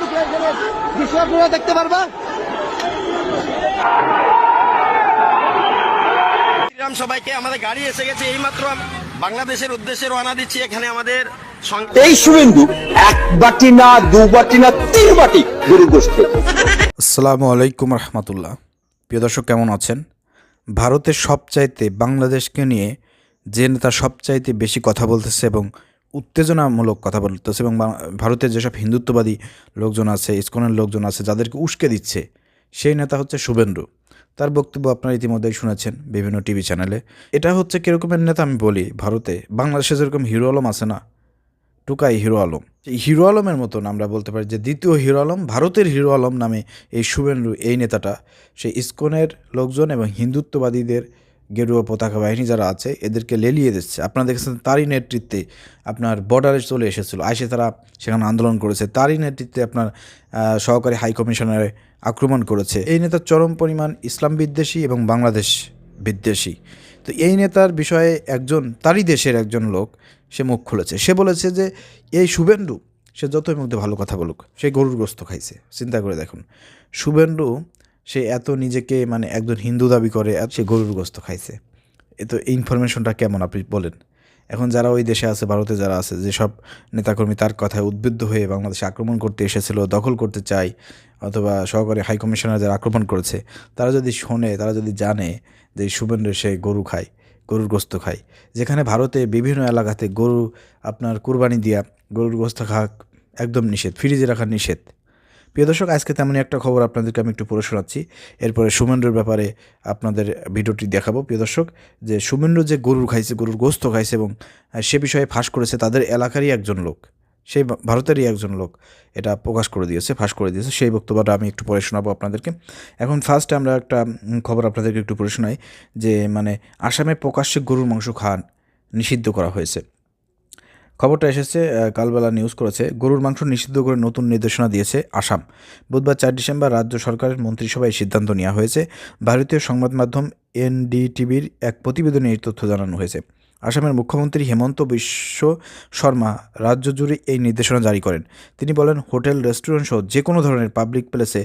ঢুকে দৃশ্য আপনারা দেখতে পারবা। সবাইকে আমাদের গাড়ি এসে গেছে এইমাত্র। বাংলাদেশের উদ্দেশ্যে রওনা দিচ্ছি এখানে আমাদের এই শুভেন্দু এক বাটি না দু বাটি না তিন বাটি গরু গোষ্ঠ আসসালামু আলাইকুম রহমতুল্লাহ। প্রিয় দর্শক কেমন আছেন? ভারতের সবচাইতে বাংলাদেশকে নিয়ে যে নেতা সবচাইতে বেশি কথা বলতেছে এবং উত্তেজনামূলক কথা বলতেছে এবং ভারতের যেসব হিন্দুত্ববাদী লোকজন আছে, ইস্কনের লোকজন আছে, যাদেরকে উস্কে দিচ্ছে, সেই নেতা হচ্ছে শুভেন্দু। তার বক্তব্য আপনারা ইতিমধ্যেই শুনেছেন বিভিন্ন টিভি চ্যানেলে। এটা হচ্ছে কীরকমের নেতা আমি বলি ভারতে? বাংলাদেশে যেরকম হিরো আলম আছে না? টুকাই হিরো আলম। এই হিরো আলমের মতন আমরা বলতে পারি যে দ্বিতীয় হিরো আলম ভারতের হিরো আলম নামে এই শুভেন্দু, এই নেতাটা সেই ইস্কনের লোকজন এবং হিন্দুত্ববাদীদের গেরুয়া পতাকা বাহিনী যারা আছে, এদেরকে লেলিয়ে দিচ্ছে। আপনারা দেখেছেন তারই নেতৃত্বে আপনার বর্ডারে চলে এসেছিল। আইসে তারা সেখানে আন্দোলন করেছে। তারই নেতৃত্বে আপনার সহকারী হাই কমিশনারে আক্রমণ করেছে। এই নেতার চরম পরিমাণ ইসলাম বিদ্বেষী এবং বাংলাদেশ বিদ্বেষী। তো এই নেতার বিষয়ে একজন, তারই দেশের একজন লোক, সে মুখ খুলেছে। সে বলেছে যে, এই শুভেন্দু, সে যতই মধ্যে ভালো কথা বলুক, সে গরুর গ্রস্ত খাইছে। চিন্তা করে দেখুন। শুভেন্দু সে এত নিজেকে মানে একজন হিন্দু দাবি করে সে গরুর গোস্ত খাইছে। এ তো এই ইনফরমেশনটা কেমন আপনি বলেন? এখন যারা ওই দেশে আছে, ভারতে যারা আছে যেসব নেতাকর্মী তার কথায় উদ্বুদ্ধ হয়ে বাংলাদেশে আক্রমণ করতে এসেছিল, দখল করতে চায়, অথবা সহকারী হাইকমিশনার যারা আক্রমণ করেছে, তারা যদি শোনে, তারা যদি জানে যে এই শুভেন্দু সে গরু খায়, গরুর গোস্ত খায়, যেখানে ভারতে বিভিন্ন এলাকাতে গরু আপনার কুরবানি দিয়া গরুর গোস্ত খাওয়া একদম নিষেধ, ফ্রিজে রাখা নিষেধ। প্রিয় দর্শক, আজকে তেমনই একটা খবর আপনাদেরকে আমি একটু পড়ে শোনাচ্ছি। এরপরে সুমেন্দ্রর ব্যাপারে আপনাদের ভিডিওটি দেখাবো। প্রিয় দর্শক, যে সুমেন্দ্র যে গরুর খাইছে, গরুর গোস্ত খাইছে এবং সে বিষয়ে ফাঁস করেছে তাদের এলাকারই একজন লোক। সেই ভারতেরই একজন লোক এটা প্রকাশ করে দিয়েছে, ফাঁস করে দিয়েছে। সেই বক্তব্যটা আমি একটু পড়ে শোনাবো আপনাদেরকে। এখন ফার্স্টে আমরা একটা খবর আপনাদেরকে একটু পড়ে শোনাই যে মানে আসামে প্রকাশ্যে গরুর মাংস খাওয়া নিষিদ্ধ করা হয়েছে। খবরটা এসেছে কালবেলা নিউজ করেছে, গরুর মাংস নিষিদ্ধ করে নতুন নির্দেশনা দিয়েছে আসাম। বুধবার চার ডিসেম্বর রাজ্য সরকারের মন্ত্রিসভায় সিদ্ধান্ত নেওয়া হয়েছে। ভারতীয় সংবাদ মাধ্যম এনডিটিভির এক প্রতিবেদনে এই তথ্য জানানো হয়েছে। আসামের মুখ্যমন্ত্রী হেমন্ত বিশ্ব শর্মা রাজ্য জুড়ে এই নির্দেশনা জারি করেন। তিনি বলেন, হোটেল রেস্টুরেন্ট সহ যে কোনো ধরনের পাবলিক প্লেসে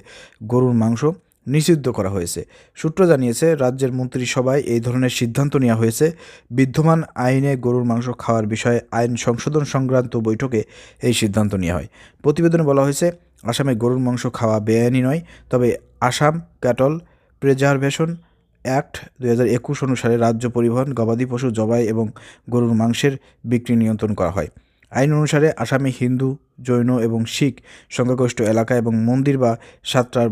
গরুর মাংস নিষিদ্ধ করা হয়েছে। সূত্র জানিয়েছে, রাজ্যের মন্ত্রিসভায় এই ধরনের সিদ্ধান্ত নেওয়া হয়েছে। বিদ্যমান আইনে গরুর মাংস খাওয়ার বিষয়ে আইন সংশোধন সংক্রান্ত বৈঠকে এই সিদ্ধান্ত নেওয়া হয়। প্রতিবেদনে বলা হয়েছে, আসামে গরুর মাংস খাওয়া বেআইনি নয়, তবে আসাম ক্যাটল প্রিজার্ভেশন অ্যাক্ট দু একুশ অনুসারে রাজ্য পরিবহন, গবাদি পশু জবাই এবং গরুর মাংসের বিক্রি নিয়ন্ত্রণ করা হয়। আইন অনুসারে আসামে হিন্দু জৈন এবং শিখ সংখ্যাগরিষ্ঠ এলাকা এবং মন্দির বা সাতটার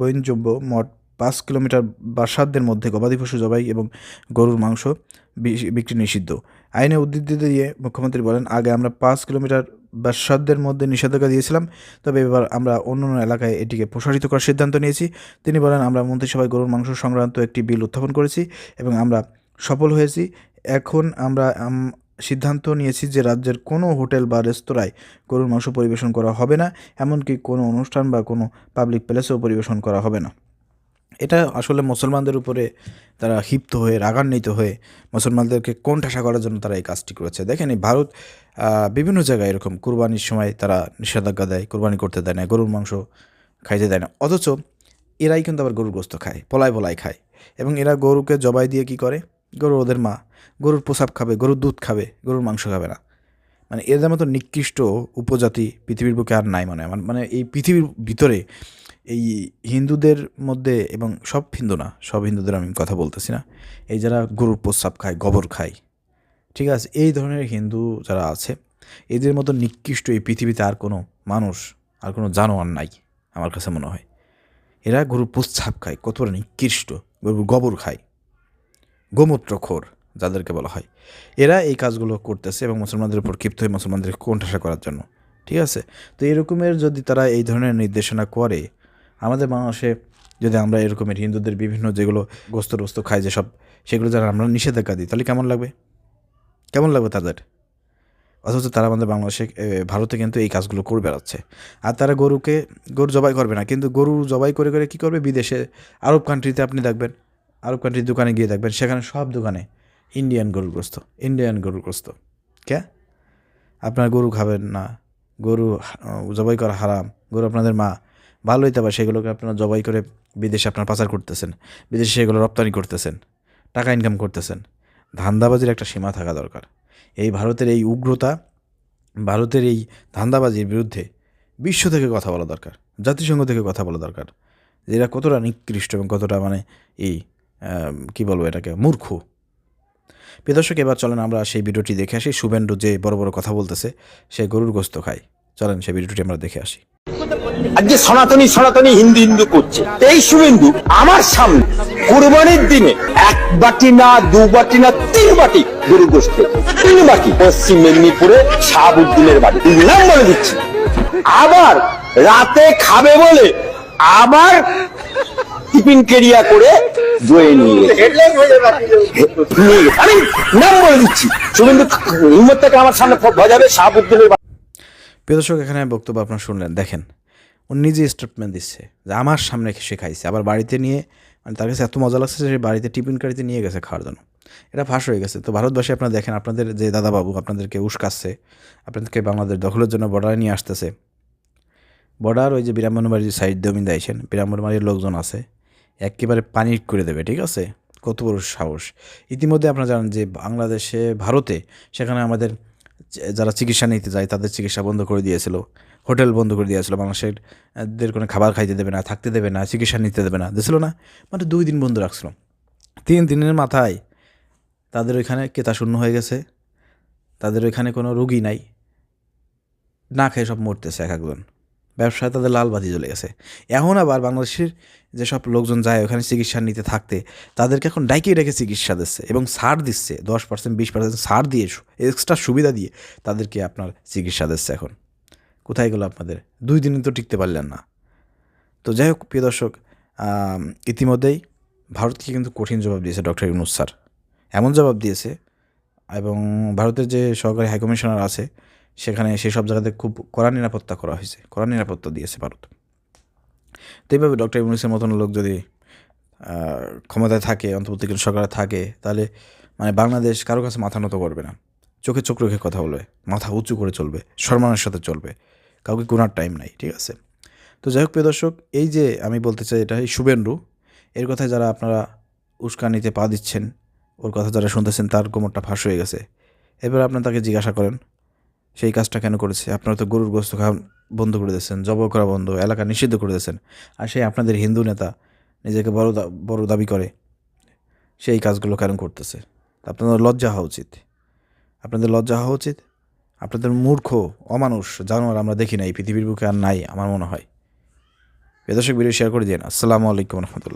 বৈনযোগ্য মঠ পাঁচ কিলোমিটার বাসাদের মধ্যে গবাদি পশু জবাই এবং গরুর মাংস বিক্রি নিষিদ্ধ। আইনে উদ্ধৃতি দিয়ে মুখ্যমন্ত্রী বলেন আগে আমরা পাঁচ কিলোমিটার বাসাদের মধ্যে নিষেধাজ্ঞা দিয়েছিলাম তবে এবার আমরা অন্য অন্য এলাকায় এটিকে প্রসারিত করার সিদ্ধান্ত নিয়েছি। তিনি বলেন আমরা মন্ত্রিসভায় গরুর মাংস সংক্রান্ত একটি বিল উত্থাপন করেছি এবং আমরা সফল হয়েছি। এখন আমরা আম, সিদ্ধান্ত নিয়েছি যে রাজ্যের কোনো হোটেল বা রেস্তোরাঁয় গরুর মাংস পরিবেশন করা হবে না, এমনকি কোনো অনুষ্ঠান বা কোনো পাবলিক প্লেসেও পরিবেশন করা হবে না। এটা আসলে মুসলমানদের উপরে তারা ক্ষিপ্ত হয়ে, রাগান্বিত হয়ে মুসলমানদেরকে কোন ঠাসা করার জন্য তারা এই কাজটি করেছে। দেখেন এই ভারত বিভিন্ন জায়গায় এরকম কুরবানির সময় তারা নিষেধাজ্ঞা দেয়, কুরবানি করতে দেয় না, গরুর মাংস খাইতে দেয় না। অথচ এরাই কিন্তু আবার গরুর গোস্ত খায়, পলায় পলায় খায়। এবং এরা গরুকে জবাই দিয়ে কি করে? গরু ওদের মা, গরুর প্রসাব খাবে, গরুর দুধ খাবে, গরুর মাংস খাবে না। মানে এদের মতো নিকৃষ্ট উপজাতি পৃথিবীর বুকে আর নাই মানে আমার মানে এই পৃথিবীর ভিতরে এই হিন্দুদের মধ্যে এবং সব হিন্দু না, সব হিন্দুদের আমি কথা বলতেছি না, এই যারা গরুর প্রস্রাব খায়, গোবর খায়, ঠিক আছে? এই ধরনের হিন্দু যারা আছে, এদের মতো নিকৃষ্ট এই পৃথিবীতে আর কোনো মানুষ, আর কোনো জানোয়ার নাই, আমার কাছে মনে হয়। এরা গরুর প্রস্রাব খায়, কত বড় নিকৃষ্ট, গরুর গোবর খায়। গোমূত্রখোর, যাদেরকে বলা হয়। এরা এই কাজগুলো করতেছে এবং মুসলমানদের উপর ক্ষিপ্ত হয়ে মুসলমানদেরকে কোণঠাসা করার জন্য। ঠিক আছে? তো এরকমের যদি তারা এই ধরনের নির্দেশনা করে, আমাদের বাংলাদেশে যদি আমরা এরকমের হিন্দুদের বিভিন্ন যেগুলো গোস্ত টোস্ত খাই, যেসব, সেগুলো যারা আমরা নিষেধাজ্ঞা দিই, তাহলে কেমন লাগবে? কেমন লাগবে তাদের? অথচ তারা আমাদের বাংলাদেশে ভারতে কিন্তু এই কাজগুলো করে বেড়াচ্ছে। আর তারা গরুকে, গরু জবাই করবে না, কিন্তু গরু জবাই করে করে কী করবে? বিদেশে, আরব কান্ট্রিতে আপনি দেখবেন আরব কান্ট্রির দোকানে গিয়ে দেখবেন, সেখানে সব দোকানে ইন্ডিয়ান গরুগ্রস্ত ইন্ডিয়ান গরুগ্রস্ত কে আপনার গরু খাবেন না, গরু জবাই করা হারাম, গরু আপনাদের মা ভালোই তো সেগুলোকে আপনারা জবাই করে বিদেশে আপনার পাচার করতেছেন, বিদেশে সেগুলো রপ্তানি করতেছেন, টাকা ইনকাম করতেছেন। ধান্দাবাজির একটা সীমা থাকা দরকার। এই ভারতের এই উগ্রতা, ভারতের এই ধান্দাবাজির বিরুদ্ধে বিশ্ব থেকে কথা বলা দরকার, জাতিসংঘ থেকে কথা বলা দরকার। যে এরা কতটা নিকৃষ্ট এবং কতটা মানে এই কি বলব এটাকে? মূর্খ। প্রিয় দর্শক, এবার চলেন আমরা সেই ভিডিওটি দেখে আসি। শুভেন্দু যে বড় বড় কথা বলতেছে, সে গরুর গোস্ত খায়। চলেন সেই ভিডিওটি আমরা দেখে আসি। আজকে সনাতনী সনাতনী হিন্দু হিন্দু করছে। এই শুভেন্দু আমার সামনে কোরবানির দিনে এক বাটি না, দু বাটি না, তিন বাটি গরু গোষ্ঠ তিন বাটি। পশ্চিম মেদিনীপুরে শাহাবুদ্দিনের বাড়ি। নাম বলে দিচ্ছি। আবার রাতে খাবে বলে আবার টিফিন কেরিয়া করে দয়ে নিয়ে। গেছে। আমি নাম বলে দিচ্ছি। শুভেন্দু হিম্মত থেকে আমার সামনে বাজাবে শাহাবুদ্দিনের প্রিয় দর্শক এখানে বক্তব্য আপনার শুনলেন। দেখেন ও নিজে স্টেটমেন্ট দিচ্ছে যে আমার সামনে সে খাইছে আবার বাড়িতে নিয়ে মানে তার কাছে এত মজা লাগছে যে সে বাড়িতে টিফিন কারিতে নিয়ে গেছে খাওয়ার জন্য। এটা ফাঁস হয়ে গেছে। তো ভারতবাসী আপনারা দেখেন আপনাদের যে দাদাবাবু আপনাদেরকে উস্কাচ্ছে আপনাদেরকে বাংলাদেশ দখলের জন্য বর্ডারে নিয়ে আসতেছে। বর্ডার ওই যে বিরামবাড়ির সাইড দিয়ে আমি আইসেন বিরামবাড়ির লোকজন আছে। একেবারে পানি করে দেবে, ঠিক আছে? কত বড় সাহস। ইতিমধ্যে আপনারা জানেন যে বাংলাদেশে, ভারতে সেখানে আমাদের যারা চিকিৎসা নিতে যায় তাদের চিকিৎসা বন্ধ করে দিয়েছিল। হোটেল বন্ধ করে দিয়েছিল। দের কোনো খাবার খাইতে দেবে না, থাকতে দেবে না, চিকিৎসা নিতে দেবে না, দিয়েছিল না? মানে দুই দিন বন্ধ রাখছিল। তিন দিনের মাথায় তাদের ওইখানে কেতা শূন্য হয়ে গেছে। তাদের ওইখানে কোনো রুগী নাই। না খেয়ে সব মরতেছে এক একজন। ব্যবসায় তাদের লাল বাতি জ্বলে গেছে। এখন আবার বাংলাদেশের যেসব লোকজন যায় ওখানে চিকিৎসা নিতে থাকতে, তাদেরকে এখন ডাইকে ডেকে চিকিৎসা দিচ্ছে এবং ছাড় দিচ্ছে, দশ পার্সেন্ট বিশ পার্সেন্ট ছাড় দিয়ে এক্সট্রা সুবিধা দিয়ে তাদেরকে আপনার চিকিৎসা দিচ্ছে এখন। কোথায় গেলো আপনাদের? দুই দিনে তো টিকতে পারলেন না। তো যাই হোক, প্রিয় দর্শক ইতিমধ্যেই ভারতকে কিন্তু কঠিন জবাব দিয়েছে ডক্টর ইউনুস স্যার। এমন জবাব দিয়েছে এবং ভারতের যে সহকারী হাইকমিশনার আছে সেখানে সেসব জায়গাতে খুব কড়া নিরাপত্তা করা হয়েছে, কড়া নিরাপত্তা দিয়েছে ভারত। তো এইভাবে ডক্টর ইউনুসের মতন লোক যদি ক্ষমতায় থাকে, অন্তর্বর্তীকালীন সরকারে থাকে, তাহলে মানে বাংলাদেশ কারও কাছে মাথা নত করবে না। চোখে চোখ রেখে কথা বলবে, মাথা উঁচু করে চলবে, সম্মানের সাথে চলবে, কাউকে কোনার টাইম নাই, ঠিক আছে? তো যাই হোক, প্রিয় দর্শক, এই যে আমি বলতে চাই এটা, এই শুভেন্দু, এর কথায় যারা আপনারা উস্কানিতে পা দিচ্ছেন, ওর কথা যারা শুনতেছেন, তার কোমরটা ফাঁস হয়ে গেছে। এবার আপনার তাকে জিজ্ঞাসা করেন সেই কাজটা কেন করেছে? আপনারা তো গরুর গোস্ত খাওয়া বন্ধ করে দিয়েছেন জব করা বন্ধ, এলাকা নিষিদ্ধ করে দিয়েছেন। আর সেই আপনাদের হিন্দু নেতা নিজেকে বড় বড় দাবি করে, সেই কাজগুলো কেন করতেছে? আপনাদের লজ্জা হওয়া উচিত। আপনাদের লজ্জা হওয়া উচিত? আপনাদের মূর্খ, অমানুষ জানোয়ার আমরা দেখি নাই পৃথিবীর বুকে আর নাই, আমার মনে হয়। বেদর্শক ভিডিও শেয়ার করে দিন আসসালামু আলাইকুম রহমতুল্লাহ।